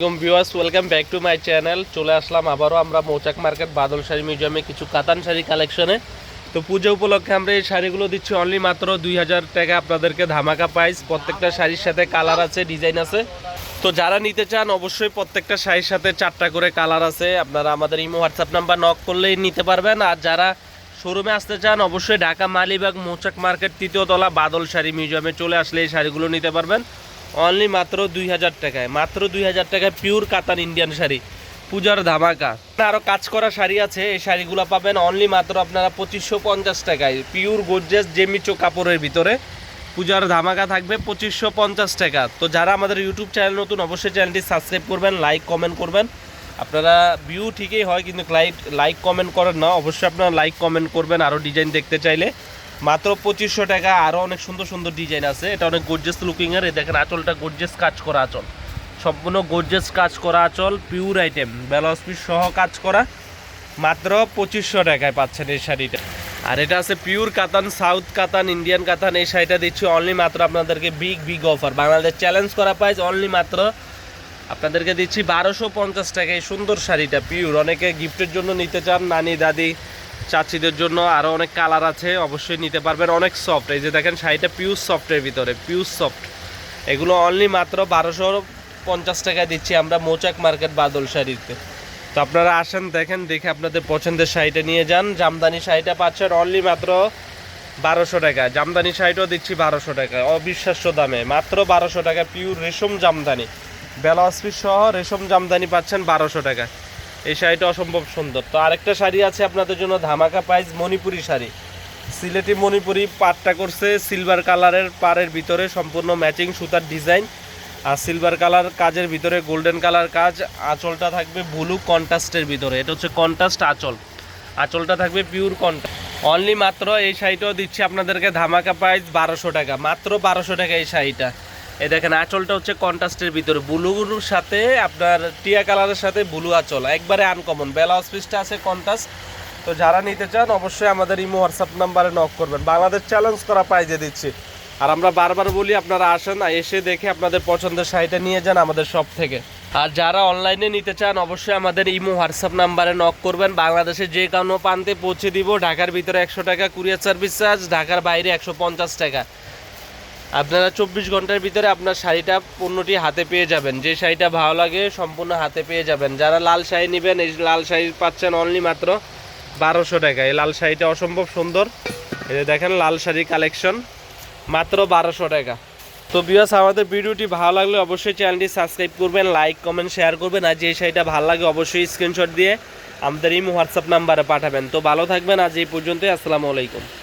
Viewers welcome back to my channel চলে আসলাম আবারও আমরা মৌচাক মার্কেট বাদল শাড়ি মিউজিয়ামে কিছু কাতান শাড়ি কালেকশনে তো পুজো উপলক্ষে আমরা এই শাড়িগুলো দিচ্ছি অনলি মাত্র দুই হাজার টাকা আপনাদেরকে ধামাকা প্রাইস প্রত্যেকটা শাড়ির সাথে কালার আছে ডিজাইন আছে। তো যারা নিতে চান অবশ্যই প্রত্যেকটা শাড়ির সাথে চারটা করে কালার আছে। আপনারা আমাদের ইমো হোয়াটসঅ্যাপ নাম্বার নক করলেই নিতে পারবেন। আর যারা শোরুমে আসতে চান অবশ্যই ঢাকা, মালিবাগ, মৌচাক মার্কেট, তৃতীয় তলা বাদল শাড়ি মিউজিয়ামে চলে আসলে এই শাড়িগুলো নিতে পারবেন। অনলি মাত্র দুই হাজার টাকায়। মাত্র দুই হাজার টাকায় পিওর কাতান ইন্ডিয়ান শাড়ি। পূজার ধামাকা। আরও কাজ করা শাড়ি আছে, এই শাড়িগুলো পাবেন অনলি মাত্র আপনারা পঁচিশশো পঞ্চাশ টাকায়। পিওর গোর্জেস জেমিচো কাপড়ের ভিতরে। পূজার ধামাকা থাকবে পঁচিশশো পঞ্চাশ টাকা। তো যারা আমাদের ইউটিউব চ্যানেল নতুন, অবশ্যই চ্যানেলটি সাবস্ক্রাইব করবেন লাইক কমেন্ট করবেন। আপনারা ভিউ ঠিকই হয়, কিন্তু লাইক লাইক কমেন্ট করেন না। অবশ্যই আপনারা লাইক কমেন্ট করবেন আরও ডিজাইন দেখতে চাইলে। মাত্র পঁচিশশো টাকা আরও অনেক সুন্দর সুন্দর ডিজাইন আছে। এটা অনেক গোর্জেস লুকিংয়ের এই দেখেন আঁচলটা গোর্জেস কাজ করা আঁচল। সম্পূর্ণ গোর্জেস কাজ করা আঁচল পিওর আইটেম ব্লাউজ পিস সহ কাজ করা। মাত্র পঁচিশশো টাকায় পাচ্ছেন এই শাড়িটা। আর এটা আছে পিওর কাতান সাউথ কাতান ইন্ডিয়ান কাতান, এই শাড়িটা দিচ্ছি অনলি মাত্র আপনাদেরকে big big offer Bangladesh challenge করা প্রাইস অনলি মাত্র আপনাদেরকে দিচ্ছি বারোশো পঞ্চাশ টাকা এই সুন্দর শাড়িটা পিওর অনেকে গিফটের জন্য নিতে চান, নানি, দাদি চাচিদের জন্য আরও অনেক কালার আছে, অবশ্যই নিতে পারবেন। অনেক সফট এই যে দেখেন শাড়িটা পিউর সফটের ভিতরে পিউর সফট এগুলো অনলি মাত্র বারোশো পঞ্চাশ টাকায় দিচ্ছি আমরা মোচাক মার্কেট বাদল শাড়িতে। তো আপনারা আসেন, দেখেন, দেখে আপনাদের পছন্দের শাড়িটা নিয়ে যান। জামদানি শাড়িটা পাচ্ছেন অনলি মাত্র বারোশো টাকা জামদানি শাড়িটাও দিচ্ছি বারোশো টাকা অবিশ্বাস্য দামে। মাত্র বারোশো টাকা পিওর রেশম জামদানি। ব্লাউজ পিস সহ রেশম জামদানি পাচ্ছেন বারোশো টাকা এই শাড়িটা অসম্ভব সুন্দর। তো আরেকটা শাড়ি আছে আপনাদের জন্য ধামাকা প্রাইস মণিপুরি শাড়ি। সিলেটি মণিপুরি পাটটা করছে সিলভার কালারের পাড়ের ভিতরে, সম্পূর্ণ ম্যাচিং সুতার ডিজাইন। আর সিলভার কালার কাজের ভিতরে গোল্ডেন কালার কাজ, আঁচলটা থাকবে ব্লু কন্ট্রাস্টের ভিতরে। এটা হচ্ছে কন্ট্রাস্ট আঁচল। আঁচলটা থাকবে পিওর কন্ট্রাস্ট। অনলি মাত্র এই শাড়িটাও দিচ্ছি আপনাদেরকে ধামাকা প্রাইস বারোশো টাকা। মাত্র বারোশো টাকা এই শাড়িটা। এই দেখেন, আঁচলটা হচ্ছে কন্ট্রাস্টের ভিতরে। ব্লুর সাথে আপনার টিয়া কালারের সাথে ব্লু আঁচল, একবারে আনকমন ব্লাউজ পিসটা আছে কন্ট্রাস্ট তো যারা নিতে চান, অবশ্যই আমাদের ইমো হোয়াটসঅ্যাপ নাম্বারে নক করবেন। বাংলাদেশ চ্যালেঞ্জ করা প্রাইজে দিচ্ছি। আর আমরা বারবার বলি, আপনারা আসেন এসে দেখে আপনাদের পছন্দের শাড়িটা নিয়ে যান আমাদের শপ থেকে। আর যারা অনলাইনে নিতে চান, অবশ্যই আমাদের ইমো হোয়াটসঅ্যাপ নাম্বারে নক করবেন। বাংলাদেশে যে কোনো প্রান্তে পৌঁছে দিব। ঢাকার ভিতরে একশো টাকা কুরিয়ার সার্ভিস চার্জ, ঢাকার বাইরে একশো পঞ্চাশ টাকা। আপনারা চব্বিশ ঘণ্টার ভিতরে আপনার শাড়িটা পণ্যটি হাতে পেয়ে যাবেন। যে শাড়িটা ভালো লাগে সম্পূর্ণ হাতে পেয়ে যাবেন। যারা লাল শাড়ি নেবেন, এই লাল শাড়ি পাচ্ছেন অনলি মাত্র বারোশো টাকা। এই লাল শাড়িটা অসম্ভব সুন্দর। এই দেখেন, লাল শাড়ি কালেকশন মাত্র বারোশো টাকা। তো বিয়াস আমাদের ভিডিওটি ভালো লাগলে অবশ্যই চ্যানেলটি সাবস্ক্রাইব করবেন লাইক কমেন্ট শেয়ার করবেন। আর যে শাড়িটা ভালো লাগে অবশ্যই স্ক্রিনশট দিয়ে আমাদের এই হোয়াটসঅ্যাপ নাম্বারে পাঠাবেন। তো ভালো থাকবেন। আজ এই পর্যন্তই। আসসালামু আলাইকুম।